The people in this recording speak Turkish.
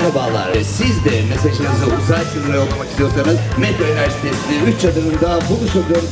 merhabalar. E, siz de mesajınızı uzay sınırına yollamak istiyorsanız Metro Üniversitesi 3 adımında buluşabiliyoruz.